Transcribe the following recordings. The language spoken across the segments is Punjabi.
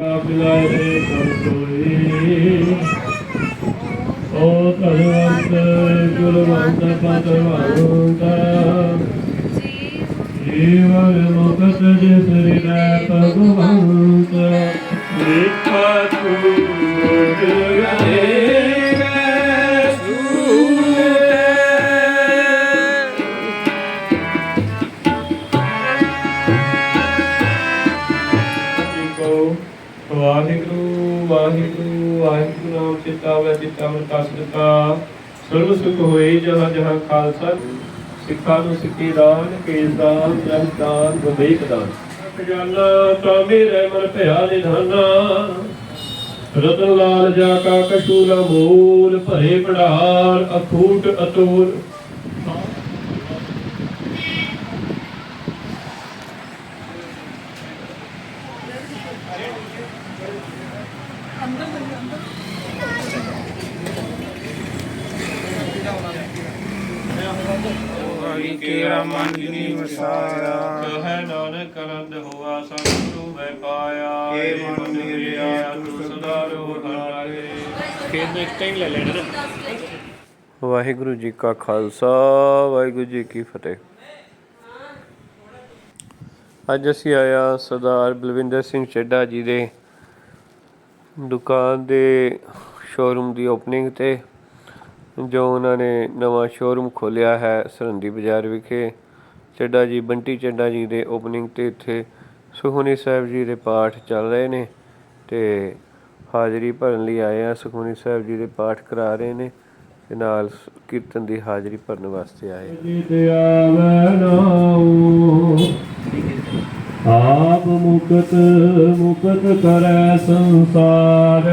ਪਿਲਾਏ ਦੇ ਓ ਧਨਵੰਤ ਗੁਰਵੰਤ ਪਦਵੰਤ ਜੀਵਨ ਮੁਕਤ ਜਿਸ ਰਿਨੈ ਭਗਵੰਤ ਲਿਖਾ ਤੂ ਜਗਦੇ ਵਾਹਿਗੁਰੂ ਵਾਹਿਗੁਰੂ ਵਾਹਿਗੁਰੂ ਨਾਮ ਚਿਤਾਵੈ ਚਿਤਾਵੈ ਕਾ ਸਰਬ ਸੁਖ ਹੋਏ ਜਹਾਂ ਜਹਾਂ ਖਾਲਸਾ, ਸਿੱਖਾਂ ਨੂੰ ਸਿੱਖੀ ਦਾਨ, ਕੇਸ ਦਾਨ, ਜਨ ਦਾਨ, ਵਿਵੇਕ ਦਾਨ। ਖਜ਼ਾਨਾ ਤਾ ਮੇਰੇ ਮਨ ਭਿਆ ਨਿਧਾਨਾ, ਰਤਨ ਲਾਲ ਜਾ ਕਾ ਕਸ਼ੂਲਾ ਮੂਲ, ਭਰੇ ਭੜਾਰ ਅਖੂਟ ਅਤੂਲ ਕੇਰਾ ਮਨ ਜਿਨੀ ਵਸਾਇਆ। ਕਹੈ ਨਾਨਕ ਅਨੰਦ ਹੋਆ ਸਤਿਗੁਰੂ ਮੈਂ ਪਾਇਆ। ਏ ਮਨ ਮੇਰੇ ਆਇਆ ਤੂੰ ਸਦਾ ਰੋ ਹਰਾਏ ਖੇਤ ਨੂੰ ਇੱਕ ਟਾਈਮ ਲੈ ਲੈਣਾ ਨਾ। ਵਾਹਿਗੁਰੂ ਜੀ ਕਾ ਖਾਲਸਾ ਵਾਹਿਗੁਰੂ ਜੀ ਕੀ ਫਤਿਹ। ਅੱਜ ਅਸੀਂ ਆਇਆ ਸਰਦਾਰ ਬਲਵਿੰਦਰ ਸਿੰਘ ਚੱਡਾ ਜੀ ਦੇ ਦੁਕਾਨ ਦੇ ਸ਼ੋਰੂਮ ਦੀ ਓਪਨਿੰਗ ਤੇ। ਜੋ ਉਹਨਾਂ ਨੇ ਨਵਾਂ ਸ਼ੋਰੂਮ ਖੋਲ੍ਹਿਆ ਹੈ ਸਰਹੰਦੀ ਬਾਜ਼ਾਰ ਵਿਖੇ। ਚੱਡਾ ਜੀ, ਬੰਟੀ ਚੱਡਾ ਜੀ ਦੇ ਓਪਨਿੰਗ ਤੇ ਇੱਥੇ ਸੁਖਮਨੀ ਸਾਹਿਬ ਜੀ ਦੇ ਪਾਠ ਚੱਲ ਰਹੇ ਨੇ ਤੇ ਹਾਜ਼ਰੀ ਭਰਨ ਲਈ ਆਏ ਆ। ਸੁਖਮਨੀ ਸਾਹਿਬ ਜੀ ਦੇ ਪਾਠ ਕਰਾ ਰਹੇ ਨੇ ਤੇ ਨਾਲ ਕੀਰਤਨ ਦੀ ਹਾਜ਼ਰੀ ਭਰਨ ਵਾਸਤੇ ਆਏ ਜੀ ਤੇ ਆਪ ਮੁਕਤ ਮੁਕਤ ਕਰੈ ਸੰਸਾਰ।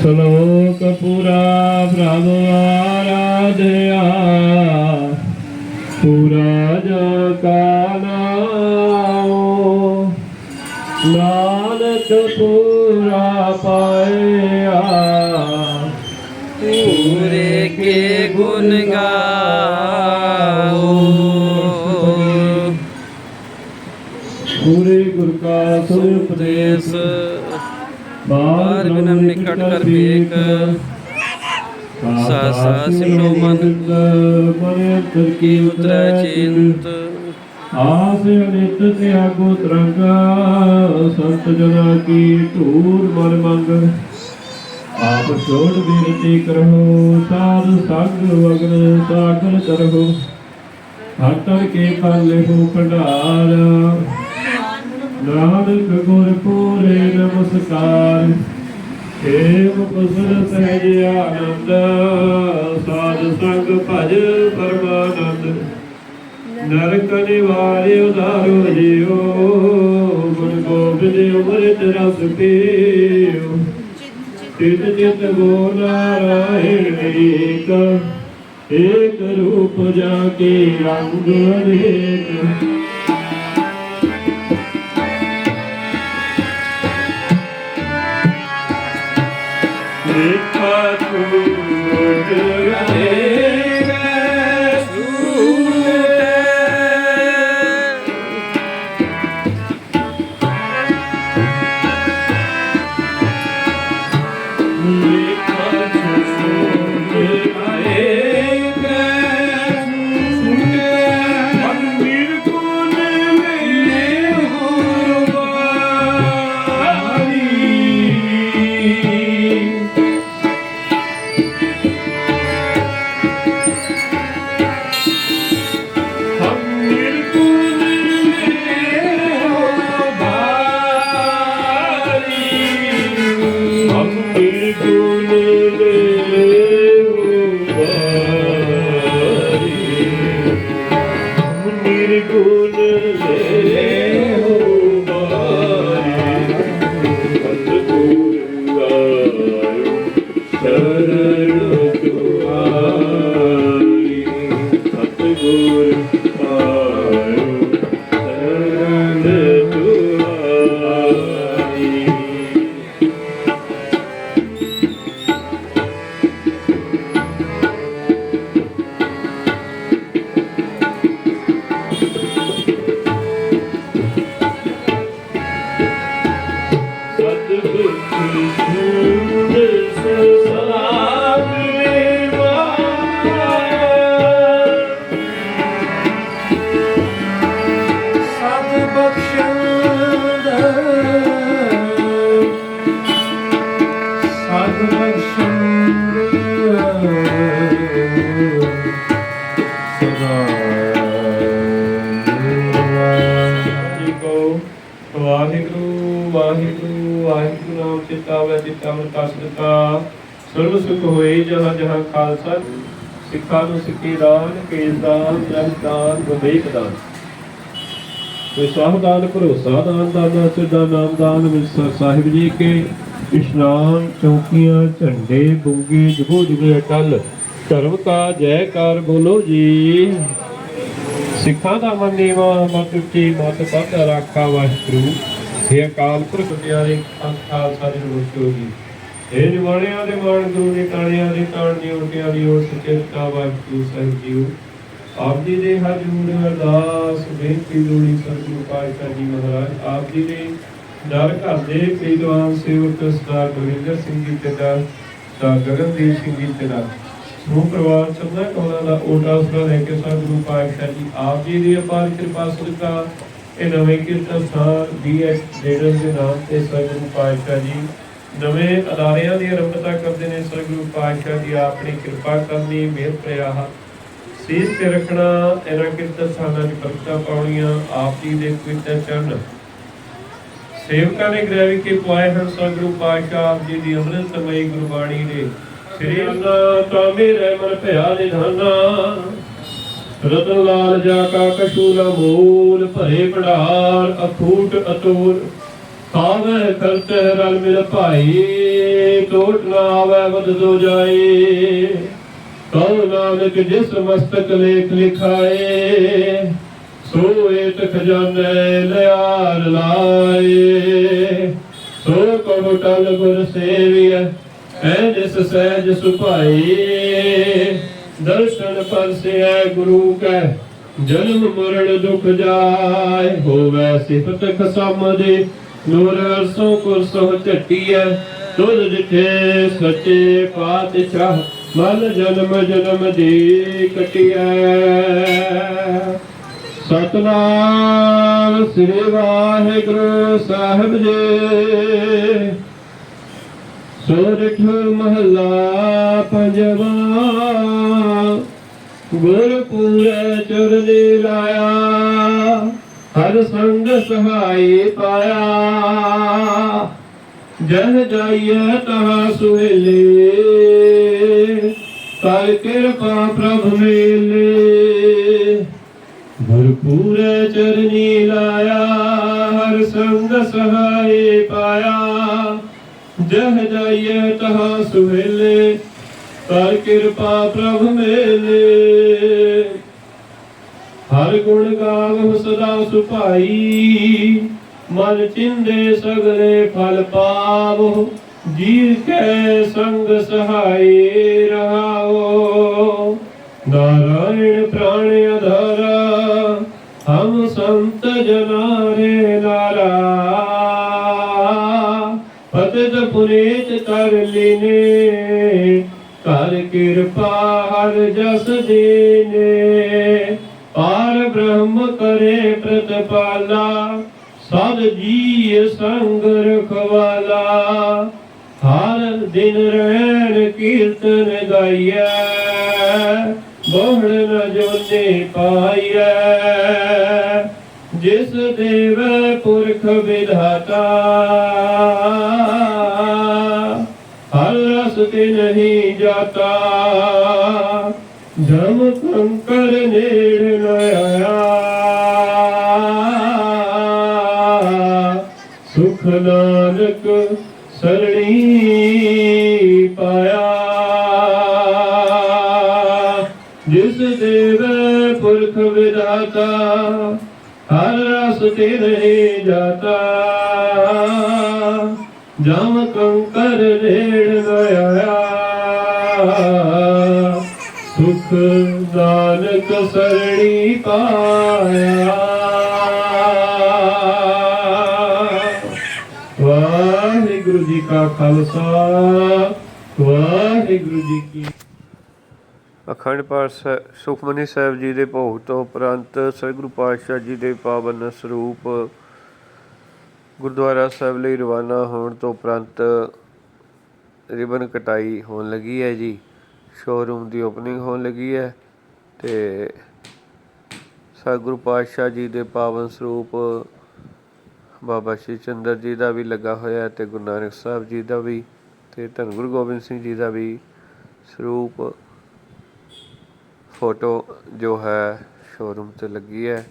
ਸ਼ਲੋਕ ਪੂਰਾ ਬ੍ਰਹਮ ਆਰਾਧਿਆ। ਪੂਰਾ ਜੋ ਕਾ ਨਾਮ ਨਾਨਕ ਪੂਰਾ ਪਾਇਆ। ਪੂਰੇ ਕੇ ਗੁਣ ਗਾਓ ਪੂਰੇ ਗੁਰ ਕਾ ਸੁਣ ਉਪਦੇਸ। ਬਾਰ ਬਿਨਮ ਨਿਕਟ ਕਰ ਵੇਖ। ਸਾ ਸਾ ਸਿਮਰੋ ਮਨ। ਮਨ ਅੰਤਰ ਆਸ ਅਨਿਤ ਤਿਆਗੋ ਤਰੰਗਾ। ਸੰਤ ਜਨਾ ਕੀ ਧੂਰ ਮਨ ਮੰਗ। ਆਪ ਛੋੜ ਬੇਨਤੀ ਕਰੋ ਸਾਧ ਸੰਗ ਵਗਨ ਸਾਗਰ ਕਰੋ ਹਟਰ ਕੇ ਪਾਲੇ ਹੋ ਖੰਡਾਰ ਨਾਨਕ ਗੁਰ ਪੂਰੇ ਨਮਸਕਾਰ। ਏਵ ਕੁਸਲ ਸਹਿਜ ਆਨੰਦ, ਸਾਧ ਸੰਗ ਭਜ ਪਰਮਾਨੰਦ। ਨਰਕ ਨਿਵਾਰਿ ਉਧਾਰੋ ਜਿਉ ਗੁਰ ਗੋਬਿੰਦ ਅੰਮ੍ਰਿਤ ਰਸ ਪੀਉ ਤਿਤ ਚਿਤ ਗੋ ਨਾਰਾਇਣ ਏਕ ਏਕ ਰੂਪ ਜਾ ਕੇ ਰੰਗ ਅਨੇਕ। ਦੇਖਾ ਤੂੰ ਸਤਿਗੁਰ ਸੁਖ ਹੋਏ ਜਹਾਂ ਜਹਾਂ ਖਾਲਸਾ, ਸਿੱਖਾਂ ਨੂੰ ਸਿੱਖੀ ਦਾਨ, ਕੇਸ ਦਾਨ, ਜਨ ਦਾਨ, ਵਿਵੇਕ ਦਾਨ। ਤੇ ਸਾਹਦਾਨ ਭਰੋਸਾ ਦਾਨ, ਦਾਨਾ ਸਿੱਧਾ ਨਾਮ ਦਾਨ ਮਿਲਸਰ ਸਾਹਿਬ ਜੀ ਕੇ ਇਸ਼ਨਾਨ ਚੌਕੀਆਂ, ਝੰਡੇ ਬੁੰਗੇ, ਜਗੋ ਜਗੇ ਅਟਲ ਧਰਮ ਕਾ ਜੈਕਾਰ ਬੋਲੋ ਜੀ। ਸਿੱਖਾਂ ਦਾ ਮਨ ਨੀਵਾ, ਮਤ ਉੱਚੀ, ਮਤ ਪੱਧ ਰਾਖਾ ਵਾਹਿਗੁਰੂ। ਇਹ ਅਕਾਲ ਪੁਰਖ ਪਿਆਰੇ ਖਾਲਸਾ ਦੀ ਰੋਸ਼ੋ ਜੀ ਇਹ ਦੇ ਮਾਣ ਗੁਰੂ ਦੇ ਟਾਣਿਆਂ ਦੇ ਟਾਣ ਦੀ ਉਲਟਿਆਂ ਦੀ ਉਹ ਸਚੇਤਾ ਵਾਹਿਗੁਰੂ ਸਾਹਿਬ ਜੀਓ। ਆਪ ਜੀ ਦੇ ਹਜੂਰ ਅਰਦਾਸ, ਬੇਨਤੀ ਲੋੜੀ ਸਤਿਗੁਰੂ ਪਾਤਸ਼ਾਹ ਜੀ ਮਹਾਰਾਜ ਆਪ ਜੀ ਦੇ ਦਰ ਘਰ ਦੇ ਪ੍ਰੀਤਵਾਨ ਸੇਵਕ ਸਰਦਾਰ ਗੁਰਿੰਦਰ ਸਿੰਘ ਜੀ ਤੇ ਦਰ, ਸਰਦਾਰ ਗਗਨਦੀਪ ਸਿੰਘ ਜੀ ਤੇ ਦਰ। ਸਮੂਹ ਪਰਿਵਾਰ ਚੰਨਾ ਕੋਲਾਂ ਦਾ ਓਟਾ ਉਸਰਾ ਲੈ ਕੇ ਸਤਿਗੁਰੂ ਪਾਤਸ਼ਾਹ ਜੀ ਆਪ ਜੀ ਦੀ ਅਪਾਰ ਕਿਰਪਾ ਸਦਕਾ ਇਹ ਨਵੇਂ ਕੀਰਤਨ ਸਥਾਨ ਡੀਐਸ ਡੇਡਰ ਦੇ ਨਾਮ ਤੇ ਸਤਿਗੁਰੂ ਪਾਤਸ਼ਾਹ ਜੀ ਨਵੇਂ ਅਦਾਰਿਆਂ ਦੀ ਆਰੰਭਤਾ ਕਰਦੇ ਨੇ ਸਤਿਗੁਰੂ ਪਾਤਸ਼ਾਹ ਜੀ ਆਪਣੀ ਕਿਰਪਾ ਕਰਨੀ ਮਿਹਰ ਪ੍ਰਿਆਹ ਸੀਸ ਤੇ ਰੱਖਣਾ, ਇਹਨਾਂ ਕੀਰਤਨ ਸਥਾਨਾਂ ਦੀ ਬਰਕਤਾਂ ਪਾਉਣੀਆਂ, ਆਪ ਜੀ ਦੇ ਪਵਿੱਤਰ ਚਰਨ ਸੇਵਕਾਂ ਨੇ ਗ੍ਰਹਿ ਵਿਖੇ ਪੁਆਏ ਹਨ ਸਤਿਗੁਰੂ ਪਾਤਸ਼ਾਹ ਜੀ ਦੀ ਅੰਮ੍ਰਿਤਮਈ ਗੁਰਬਾਣੀ ਦੇ। ਸ੍ਰੀ ਅੰਨਾ ਤਾਂ ਮੇਰੇ ਮਨ ਭਿਆ ਨਿਧਾਨਾ। ਰਤਨ ਲਾਲ ਜਾ ਕਾ ਕਸ਼ੂਲਾ ਮੂਲ, ਭਰੇ ਭੰਡਾਰ, ਅਖੂਟ ਅਤੂਰ। ਖਾਵੇ ਕਰਤੇ ਰਲ ਮਿਲ ਭਾਈ, ਟੋਟ ਨਾ ਆਵੇ ਵਦ ਦੋ ਜਾਏ ਕਉ ਨਾਨਕ ਜਿਸ ਮਸਤਕ ਲੇਖ ਲਿਖਾਏ, ਸੋ ਏਤ ਖਜ਼ਾਨੇ ਲਿਆਰ ਲਾਏ। ਸੋ ਕਹੋ ਟਲ ਗੁਰ ਸੇਵੀਐ, ਐ ਜਿਸ ਸਹਿਜ ਸੁਭਾਈ। ਦਰਸ਼ਨ ਪਰਸਿਐ ਗੁਰੂ ਕੈ, ਜਨਮ ਮਰਨ ਦੁਖ ਜਾਏ, ਹੋਵੇ ਸਿਫਤ ਖਸਮ ਦੇ। ਨੂਰ ਅਰਸੋਂ ਕੁਰਸੋਂ ਝਟੀਐ, ਤੁਧ ਜਿਠੇ ਸੱਚੇ ਪਾਤਸ਼ਾਹ, ਮਨ ਜਨਮ ਜਨਮ ਦੀ ਕਟਿਐ। ਸਤਨਾਮ ਸ੍ਰੀ ਵਾਹਿਗੁਰੂ ਸਾਹਿਬ ਜੀ। ਸੋਰਠ ਮਹਲਾ ਪੰਜਵਾ, ਗੁਰਪੁਰ ਚਰਨੇ ਲਾਇਆ। ਹਰ ਸੰਗ ਸਹਾਈ ਪਾਇਆ। ਜਹ ਜਾਈਏ ਤਹਾਂ ਸੁਹੇਲੇ। ਕਰ ਕਿਰਪਾ ਪ੍ਰਭ ਮੇਲੇ। ਭਰਪੂਰ ਚਰਨੀ ਲਾਇਆ, ਹਰ ਸੰਗ ਸਹਾਈ ਪਾਇਆ। ਜਹ ਜਾਈਏ ਤਹਾਂ ਸੁਹੇਲੇ, ਕਰ ਕਿਰਪਾ ਪ੍ਰਭ ਮੇਲੇ। ਹਰ ਗੁਣ ਗਾਵਹੁ ਸਦਾ ਸੁਭਾਈ ਮਨ ਚਿੰਦੇ ਸਗਲੇ ਫਲ ਪਾਵਹੁ ਜੀ ਕੈ ਸੰਗ ਸਹਾਈ ਰਹਾਓ। ਨਾਰਾਇਣ ਪ੍ਰਾਣ ਅਧਾਰਾ ਹਮ ਸੰਤ ਜਨਾਰੇ ਨਾਰਾ। ਪਤਿਤ ਪੁਨੀਤ ਕਰ ਲੀਨੇ ਕਰ ਕਿਰਪਾ ਹਰ ਜਸ ਦੇਨੇ। ਪਾਰ ਬ੍ਰਹਮ ਕਰੇ ਪ੍ਰਤਪਾਲਾ, ਸਦ ਜੀ ਸੰਗ ਰਖਵਾਲਾ। ਹਰ ਦਿਨ ਰਹਿਣ ਕੀਰਤਨ ਗਾਈਐ ਬਹੁੜ ਨ ਜੋਨੇ ਪਾਈਐ। ਜਿਸ ਦੇਵ ਪੁਰਖ ਵਿਧਾਤਾ, ਹਰ ਰਸ ਤੇ ਨਹੀਂ ਜਾਤਾ। ਅੰਕਲ ਨੇੜ ਨ ਆਇਆ। ਸੁਖ ਨਾਨਕ ਸਰਣੀ ਪਾਇਆ। ਜਿਸ ਦੇਵ ਪੁਰਖ ਵਿਦਾਤਾ ਹਰ ਰਸ ਤੇ ਰਹੇ ਜਾਤਾ। ਜਮ ਕੰਕਰ ਰੇੜ ਗਏ ਸੁਖ ਨਾਨਕ ਸਰਣੀ ਪਾਇਆ। ਵਾਹਿਗੁਰੂ ਜੀ ਕਾ ਖਾਲਸਾ, ਵਾਹਿਗੁਰੂ ਜੀ ਕੀ ਅਖੰਡ ਪਾਠ ਸੁਖਮਨੀ ਸਾਹਿਬ ਜੀ ਦੇ ਭੋਗ ਤੋਂ ਉਪਰੰਤ ਸਤਿਗੁਰੂ ਪਾਤਸ਼ਾਹ ਜੀ ਦੇ ਪਾਵਨ ਸਰੂਪ ਗੁਰਦੁਆਰਾ ਸਾਹਿਬ ਲਈ ਰਵਾਨਾ ਹੋਣ ਤੋਂ ਉਪਰੰਤ ਰਿਬਨ ਕਟਾਈ ਹੋਣ ਲੱਗੀ ਹੈ ਜੀ। ਸ਼ੋਰੂਮ ਦੀ ਓਪਨਿੰਗ ਹੋਣ ਲੱਗੀ ਹੈ ਤੇ ਸਤਿਗੁਰੂ ਪਾਤਸ਼ਾਹ ਜੀ ਦੇ ਪਾਵਨ ਸਰੂਪ ਬਾਬਾ ਸ਼੍ਰੀ ਚੰਦਰ ਜੀ ਦਾ ਵੀ ਲੱਗਾ ਹੋਇਆ ਹੈ ਤੇ ਗੁਰੂ ਨਾਨਕ ਸਾਹਿਬ ਜੀ ਦਾ ਵੀ ਤੇ ਧੰਨ ਗੁਰੂ ਗੋਬਿੰਦ ਸਿੰਘ ਜੀ ਦਾ ਵੀ ਸਰੂਪ ਫੋਟੋ ਜੋ ਹੈ ਸ਼ੋਰੂਮ ਤੇ ਲੱਗੀ ਹੈ।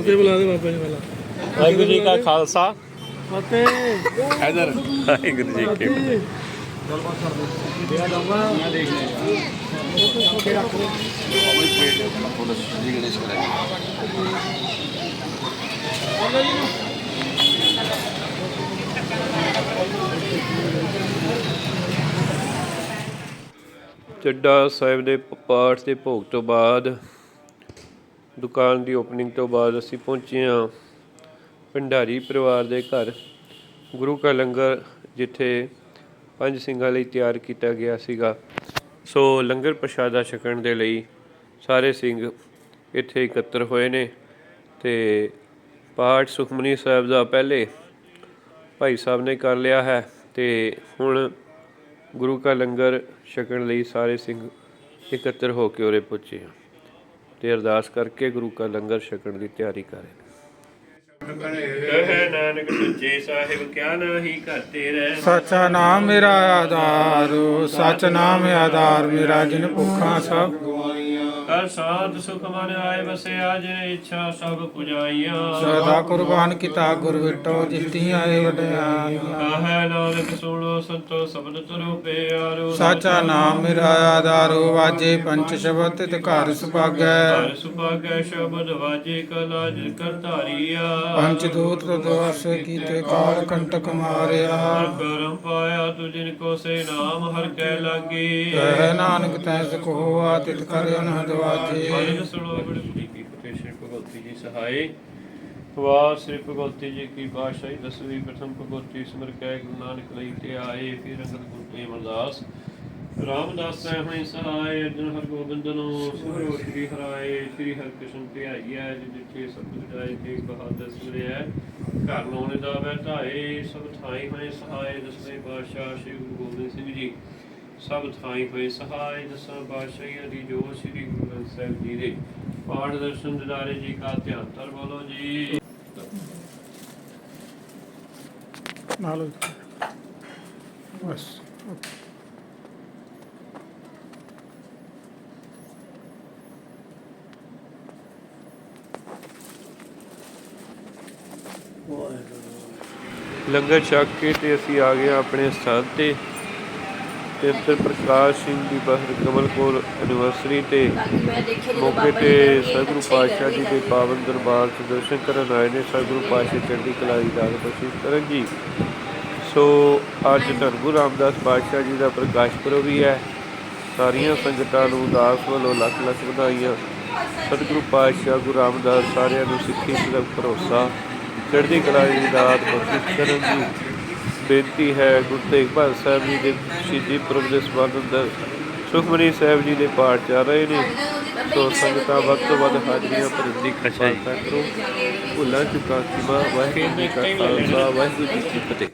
ਉਹਦੇ ਬੁਲਾ ਦੇ ਬਾਬਾ ਜੀ ਪਹਿਲਾਂ। ਵਾਹਿਗੁਰੂ ਜੀ ਕਾ ਖਾਲਸਾ। ਫਤਿਹ। ਇਧਰ ਵਾਹਿਗੁਰੂ ਜੀ ਕੀ ਫਤਿਹ। ਚੱਡਾ ਸਾਹਿਬ ਦੇ ਪਾਠ ਦੇ ਭੋਗ ਤੋਂ ਬਾਅਦ ਦੁਕਾਨ ਦੀ ਓਪਨਿੰਗ ਤੋਂ ਬਾਅਦ ਅਸੀਂ ਪਹੁੰਚੇ ਹਾਂ ਭੰਡਾਰੀ ਪਰਿਵਾਰ ਦੇ ਘਰ। ਗੁਰੂ ਕਾ ਲੰਗਰ ਜਿੱਥੇ ਪੰਜ ਸਿੰਘਾਂ ਲਈ ਤਿਆਰ ਕੀਤਾ ਗਿਆ ਸੀਗਾ। ਸੋ ਲੰਗਰ ਪ੍ਰਸ਼ਾਦਾ ਛਕਣ ਦੇ ਲਈ ਸਾਰੇ ਸਿੰਘ ਇੱਥੇ ਇਕੱਤਰ ਹੋਏ ਨੇ ਤੇ ਪਾਠ ਸੁਖਮਨੀ ਸਾਹਿਬ ਦਾ ਪਹਿਲੇ ਭਾਈ ਸਾਹਿਬ ਨੇ ਕਰ ਲਿਆ ਹੈ ਤੇ ਹੁਣ ਗੁਰੂ ਕਾ ਲੰਗਰ ਛਕਣ ਲਈ ਸਾਰੇ ਸਿੰਘ ਇਕੱਤਰ ਹੋ ਕੇ ਉਰੇ ਪਹੁੰਚੇ ਹਨ ਤੇ ਅਰਦਾਸ ਕਰਕੇ ਗੁਰੂ ਕਾ ਲੰਗਰ ਛਕਣ ਦੀ ਤਿਆਰੀ ਕਰ ਕਹੇ ਨਾਨਕ ਸੱਚੇ ਸਾਹਿਬ ਕਿਆ ਨਾਹੀ ਕਰਤੇ ਰਹਿ? ਸੱਚਾ ਨਾਮ ਮੇਰਾ ਆਧਾਰ ਸੱਚ ਨਾਮ ਆਧਾਰ ਮੇਰਾ ਜਿਨ ਭੁੱਖਾਂ ਸਭ ਕਰ ਸਾਧ ਸੁਖ ਮਨ ਆਏ ਵਸਿਆ ਜਿਨ ਇੱਛਾ ਸਭ ਪੁਜਾਈਆਂ। ਸਦਾ ਕੁਰਬਾਨ ਕੀਤਾ ਗੁਰ ਵਿਟੋ ਜਿਤੀ ਆਏ ਵਡਿਆਈਆਂ। ਕਹੇ ਨਾਨਕ ਸੁਣੋ ਸੰਤੋ ਸ਼ਬਦ ਤੁਰੋ ਪਿਆਰੋ ਸੱਚਾ ਨਾਮ ਮੇਰਾ ਆਧਾਰ ਵਾਜੇ ਪੰਚ ਸ਼ਬਦ ਤਿਤ ਘਰ ਸੁਭਾਗੈ। ਹਰ ਸੁਭਾਗੈ ਸ਼ਬਦ ਵਾਜੇ ਕਲਾ ਜਿ ਕਰਤਾਰੀਆ ਪੰਚ ਦੂਤ ਦੋਸ ਕੀਤੇ ਕਾਲ ਕੰਟਕ ਮਾਰਿਆ। ਹਰ ਕਰਮ ਪਾਇਆ ਤੁ ਜਿਨ ਕੋ ਸੇ ਨਾਮ ਹਰ ਕੈ ਲਾਗੇ। ਕਹਿ ਨਾਨਕ ਤੈਸ ਕੋ ਆਤਿਤ ਕਰ ਅਨਹਦ ਵਾਜੇ ਮਨ ਸੁਣੋ ਬੜੀ ਕੀ ਫਤਿਹ। ਸ਼੍ਰੀ ਭਗਵਤੀ ਜੀ ਸਹਾਈ। ਵਾਰ ਸ੍ਰੀ ਭਗਵਤੀ ਜੀ ਕੀ ਪਾਤਸ਼ਾਹੀ, ਦਸਵੀਂ, ਪ੍ਰਥਮ ਭਗਵਤੀ ਸਿਮਰ ਕੈ ਗੁਰੂ ਨਾਨਕ ਲਈ ਤੇ ਆਏ ਫਿਰ ਅੰਗਦ ਗੁਰੂ ਤੇ ਅਮਰਦਾਸ। ਰਾਮਦਾਸ ਸਹਿ ਹੋਈ ਸਹਾਇ ਅਰਜਨ ਹਰ ਗੋਬਿੰਦ ਨੂੰ ਸਿਮਰੋ ਸ਼੍ਰੀ ਹਰਾਏ, ਸ਼੍ਰੀ ਹਰਿਕ੍ਰਿਸ਼ਨ ਧਿਆਈਐ ਜਿੱਥੇ ਸਤਿ ਜਾਏ ਤੇ ਬਹਾਦਰ ਸਿਮਰਿਐ ਘਰ ਲਾਉਣੇ ਦਾ ਬੈਠਾਏ ਸਭ ਥਾਈ ਹੋਏ ਸਹਾਇ ਦਸਵੇਂ ਪਾਤਸ਼ਾਹ ਸ੍ਰੀ ਗੁਰੂ ਗੋਬਿੰਦ ਸਿੰਘ ਜੀ। ਸਭ ਥਾਈ ਹੋਏ ਸਹਾਇ ਦਸਾਂ ਪਾਤਸ਼ਾਹੀਆਂ ਦੀ ਜੋ ਸ੍ਰੀ ਗੁਰੂ ਗ੍ਰੰਥ ਸਾਹਿਬ ਜੀ ਦੇ ਪਾਠ ਦਰਸ਼ਨ ਦਿਦਾਰੇ ਜੀ ਕਾ ਧਿਆਨ ਤਰ ਬੋਲੋ ਜੀ। ਨਾਲ ਬਸ ਲੰਗਰ ਛਕ ਕੇ ਤੇ ਅਸੀਂ ਆ ਗਏ ਆਪਣੇ ਸਥਾਨ ਤੇ। ਤੇ ਅੰਤਰ ਪ੍ਰਕਾਸ਼ ਸਿੰਘ ਦੀ ਬਹਰ ਕਮਲ ਕੋਲ ਐਨੀਵਰਸਰੀ ਤੇ ਮੌਕੇ ਤੇ ਸਤਿਗੁਰੂ ਪਾਤਸ਼ਾਹ ਜੀ ਦੇ ਪਾਵਨ ਦਰਬਾਰ 'ਚ ਦਰਸ਼ਨ ਕਰਨ ਆਏ ਨੇ। ਸਤਿਗੁਰੂ ਪਾਤਸ਼ਾਹ ਚੜ੍ਹਦੀ ਕਲਾ ਦੀ ਦਾਤ ਬਖਸ਼ਿਸ਼ ਕਰਨ ਜੀ ਸੋ ਅੱਜ ਧੰਨ ਗੁਰੂ ਰਾਮਦਾਸ ਪਾਤਸ਼ਾਹ ਜੀ ਦਾ ਪ੍ਰਕਾਸ਼ ਪੁਰਬ ਵੀ ਹੈ। ਸਾਰੀਆਂ ਸੰਗਤਾਂ ਨੂੰ ਦਾਸ ਵੱਲੋਂ ਲੱਖ ਲੱਖ ਵਧਾਈਆਂ। ਸਤਿਗੁਰੂ ਪਾਤਸ਼ਾਹ ਗੁਰੂ ਰਾਮਦਾਸ ਸਾਰਿਆਂ ਨੂੰ ਸਿੱਖੀ ਸਿਰਫ ਭਰੋਸਾ। ਚੜ੍ਹਦੀ ਕਲਾ ਦੀ ਦਾਤ ਬਖਸ਼ਿਸ਼ ਕਰਨ ਜੀ ਬੇਨਤੀ ਹੈ ਗੁਰੂ ਤੇਗ ਬਹਾਦਰ ਸਾਹਿਬ ਜੀ ਦੇ ਸ਼ਹੀਦੀ ਪੁਰਬ ਦੇ ਸੰਬੰਧ ਅੰਦਰ ਸੁਖਮਨੀ ਸਾਹਿਬ ਜੀ ਦੇ ਪਾਠ ਚੱਲ ਰਹੇ ਨੇ। ਸੋ ਸੰਗਤਾਂ ਵੱਧ ਤੋਂ ਵੱਧ ਹਾਜ਼ਰੀਆਂ ਭਰਨ ਦੀ ਕਿਰਪਾਲਤਾ ਕਰੋ। ਭੁੱਲਾਂ ਚੁੱਕਾਂ ਕਿ ਵਾਹਿਗੁਰੂ ਜੀ ਕਾ ਖਾਲਸਾ। ਵਾਹਿਗੁਰੂ ਜੀ ਕੀ ਫਤਿਹ।